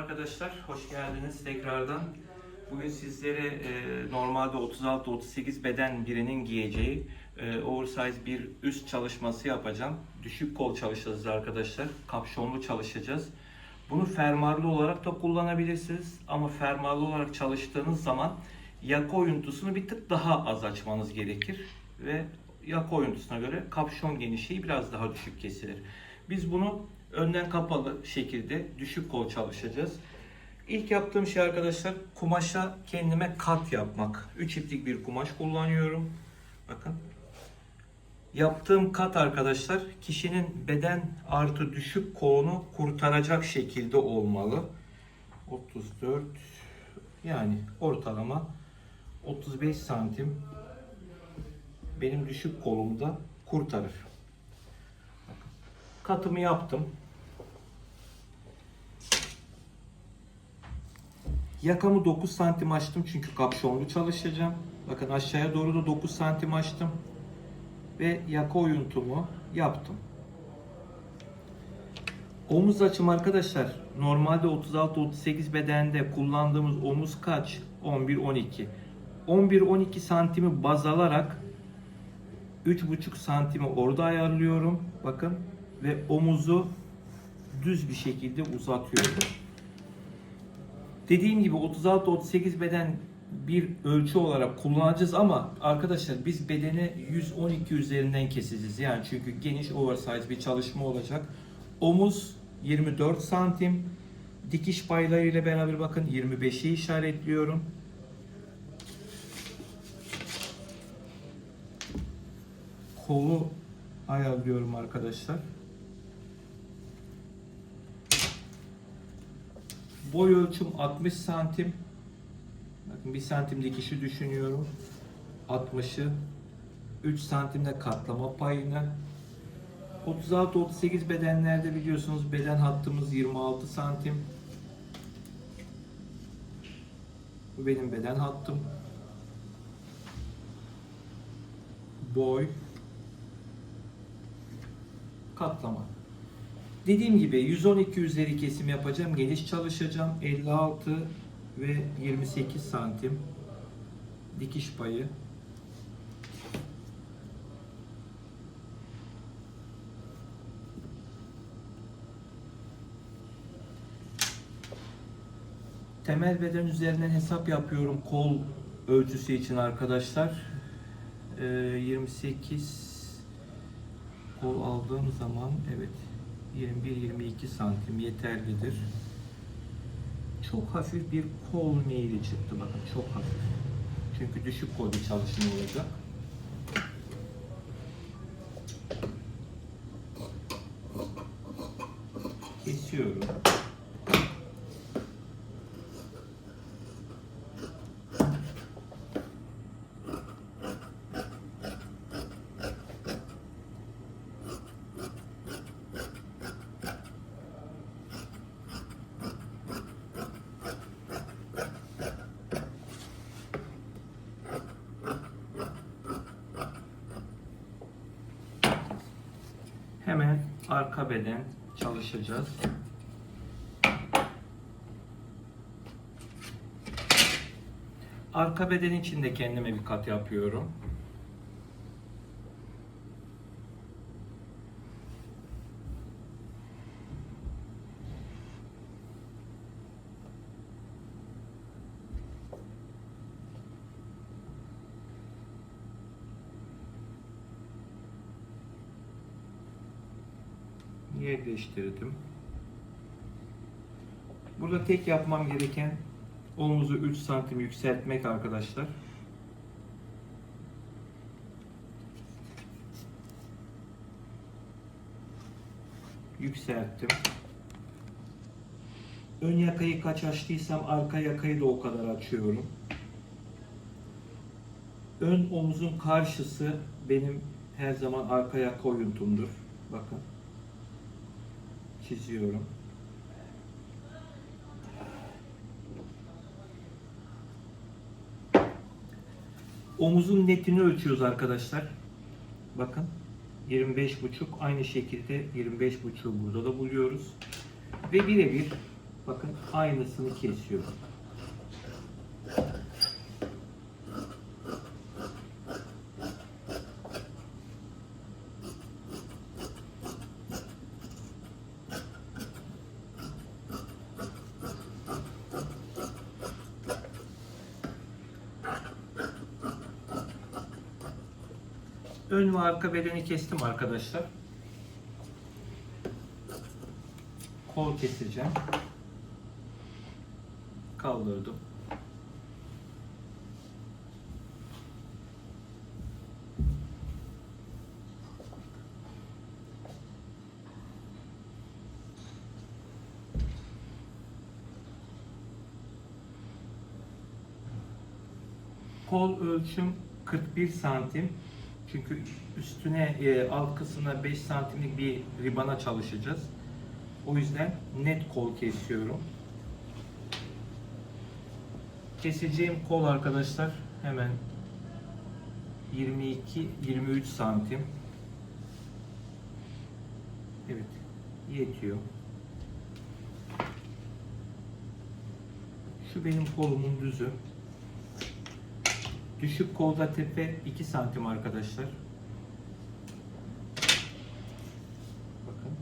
Arkadaşlar hoş geldiniz tekrardan. Bugün sizlere e, normalde 36-38 beden birinin giyeceği e, oversize bir üst çalışması yapacağım. Düşük kol çalışacağız arkadaşlar. Kapşonlu çalışacağız. Bunu fermuarlı olarak da kullanabilirsiniz. Ama fermuarlı olarak çalıştığınız zaman yaka oyuntusunu bir tık daha az açmanız gerekir. Ve yaka oyuntusuna göre kapşon genişliği biraz daha düşük kesilir. Biz bunu önden kapalı şekilde düşük kol çalışacağız. İlk yaptığım şey arkadaşlar kumaşa kendime kat yapmak. 3 iplik bir kumaş kullanıyorum. Bakın. Yaptığım kat arkadaşlar kişinin beden artı düşük kolunu kurtaracak şekilde olmalı. 34 yani ortalama 35 santim benim düşük kolumda kurtarır. Katımı yaptım. Yakamı 9 santim açtım çünkü kapşonlu çalışacağım. Bakın aşağıya doğru da 9 santim açtım. Ve yaka oyuntumu yaptım. Omuz açım arkadaşlar normalde 36-38 bedende kullandığımız omuz kaç? 11-12. 11-12 santimi baz alarak 3,5 santimi orada ayarlıyorum. Bakın ve omuzu düz bir şekilde uzatıyorum. Dediğim gibi 36-38 beden bir ölçü olarak kullanacağız ama arkadaşlar biz bedeni 112 üzerinden keseceğiz. Yani çünkü geniş oversize bir çalışma olacak. Omuz 24 santim. Dikiş payları ile beraber bakın 25'i işaretliyorum. Kolu ayarlıyorum arkadaşlar. Boy ölçüm 60 santim. Bakın 1 santim dikişi düşünüyorum. 60'ı 3 santimde katlama payını 36-38 bedenlerde biliyorsunuz beden hattımız 26 santim. Bu benim beden hattım. Boy katlama. Dediğim gibi 112 üzeri kesim yapacağım. Geniş çalışacağım. 56 ve 28 santim dikiş payı. Temel beden üzerinden hesap yapıyorum kol ölçüsü için arkadaşlar. Ee, 28 kol aldığım zaman evet 21-22 santim yeterlidir. Çok hafif bir kol meyili çıktı bakın çok hafif. Çünkü düşük kol bir çalışma olacak. Kesiyorum. Hemen arka beden çalışacağız. Arka beden için de kendime bir kat yapıyorum. Yerleştirdim. Burada tek yapmam gereken omuzu 3 santim yükseltmek arkadaşlar. Yükselttim. Ön yakayı kaç açtıysam arka yakayı da o kadar açıyorum. Ön omuzun karşısı benim her zaman arka yaka oyuntumdur. Bakın çiziyorum. Omuzun netini ölçüyoruz arkadaşlar. Bakın 25 buçuk aynı şekilde 25 buçuğu burada da buluyoruz. Ve birebir Bakın aynısını kesiyorum. Ön ve arka bedeni kestim arkadaşlar. Kol keseceğim. Kaldırdım. Kol ölçüm 41 santim. Çünkü üstüne e, alt kısmına 5 santimlik bir ribana çalışacağız. O yüzden net kol kesiyorum. Keseceğim kol arkadaşlar hemen 22-23 santim. Evet yetiyor. Şu benim kolumun düzü. Düşük kolda tepe 2 santim arkadaşlar. Bakın.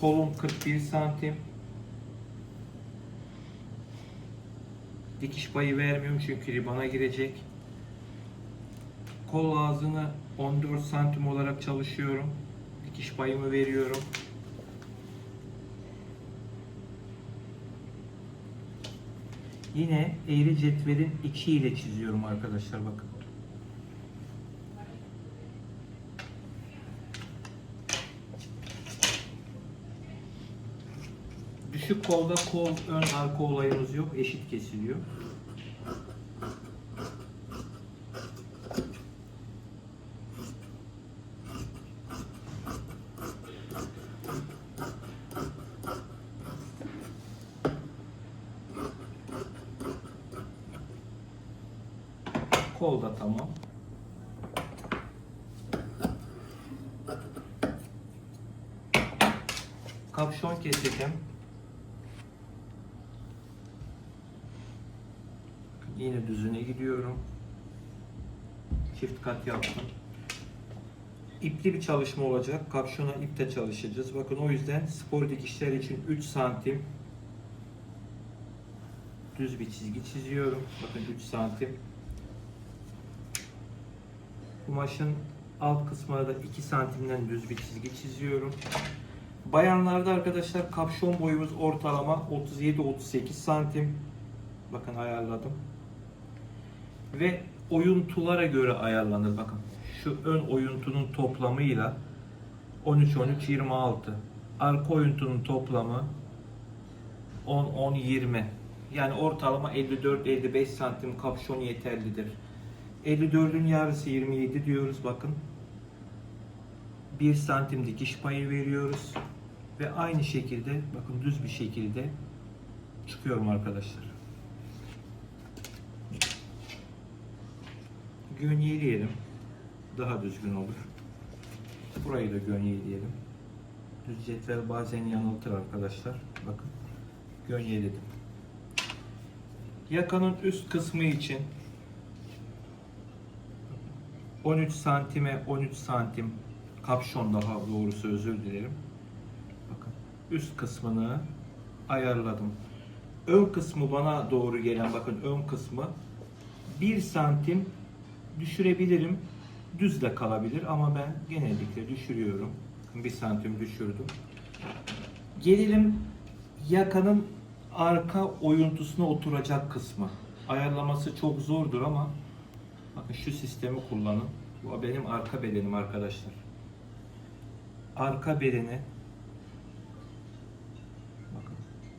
Kolum 41 santim. Dikiş payı vermiyorum çünkü ribana girecek. Kol ağzını 14 santim olarak çalışıyorum. Dikiş payımı veriyorum. Yine eğri cetvelin 2 ile çiziyorum arkadaşlar bakın. Düşük kolda kol ön arka olayımız yok. Eşit kesiliyor. Da tamam. Kapşon keseceğim. Yine düzüne gidiyorum. Çift kat yaptım. İpli bir çalışma olacak. Kapşona iple çalışacağız. Bakın o yüzden spor dikişler için 3 santim düz bir çizgi çiziyorum. Bakın 3 santim. Kumaşın alt kısmına da 2 santimden düz bir çizgi çiziyorum. Bayanlarda arkadaşlar kapşon boyumuz ortalama 37-38 santim. Bakın ayarladım. Ve oyuntulara göre ayarlanır. Bakın şu ön oyuntunun toplamıyla 13-13-26. Arka oyuntunun toplamı 10-10-20. Yani ortalama 54-55 santim kapşon yeterlidir. 54'ün yarısı 27 diyoruz bakın. 1 santim dikiş payı veriyoruz. Ve aynı şekilde bakın düz bir şekilde çıkıyorum arkadaşlar. Gönyeleyelim. Daha düzgün olur. Burayı da gönyeleyelim. Düz cetvel bazen yanıltır arkadaşlar. Bakın. Gönyeledim. Yakanın üst kısmı için 13 santime 13 santim kapşon daha doğrusu özür dilerim. Bakın üst kısmını ayarladım. Ön kısmı bana doğru gelen bakın ön kısmı 1 santim düşürebilirim. Düz de kalabilir ama ben genellikle düşürüyorum. 1 santim düşürdüm. Gelelim yakanın arka oyuntusuna oturacak kısmı. Ayarlaması çok zordur ama bakın şu sistemi kullanın. Bu benim arka bedenim arkadaşlar. Arka bedeni bakın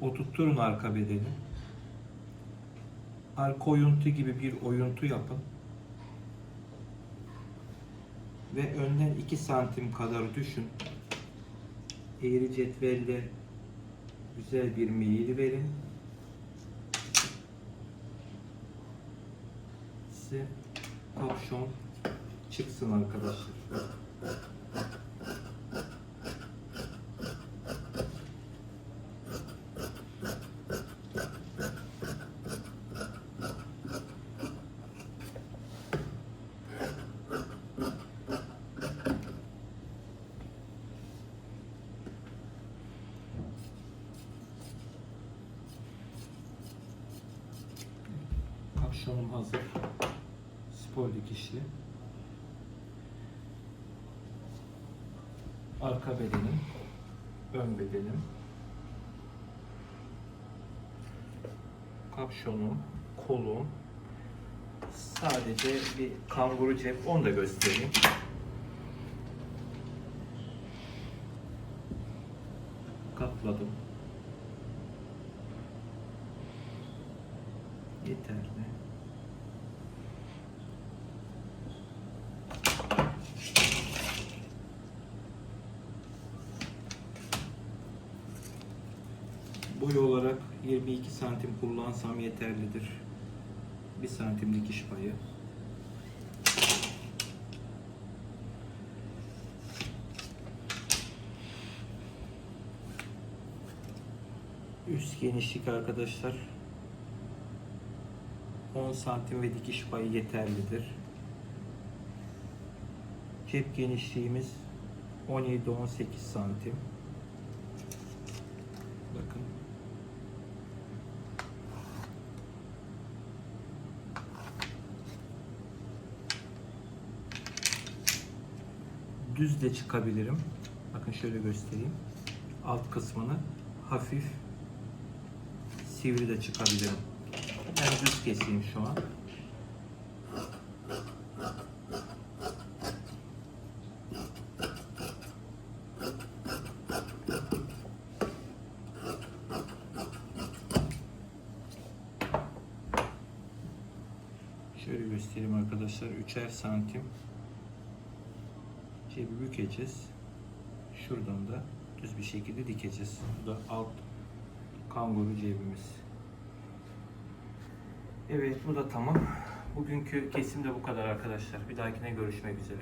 oturtturun arka bedeni. Arka oyuntu gibi bir oyuntu yapın. Ve önden 2 santim kadar düşün. Eğri cetvelle güzel bir meyil verin. Size kapşon çıksın arkadaşlar. Kapşonum hazır. Spor dikişli. Arka bedenim, ön bedenim. Kapşonum, kolum. Sadece bir kanguru cep, onu da göstereyim. Katladım. Boy olarak 22 santim kullansam yeterlidir. 1 santim dikiş payı. Üst genişlik arkadaşlar 10 santim ve dikiş payı yeterlidir. Cep genişliğimiz 17-18 santim. Düz de çıkabilirim. Bakın şöyle göstereyim. Alt kısmını hafif sivri de çıkabilirim. Ben düz keseyim şu an. Şöyle göstereyim arkadaşlar. Üçer santim cebi bükeceğiz. Şuradan da düz bir şekilde dikeceğiz. Bu da alt kanguru cebimiz. Evet bu da tamam. Bugünkü kesim de bu kadar arkadaşlar. Bir dahakine görüşmek üzere.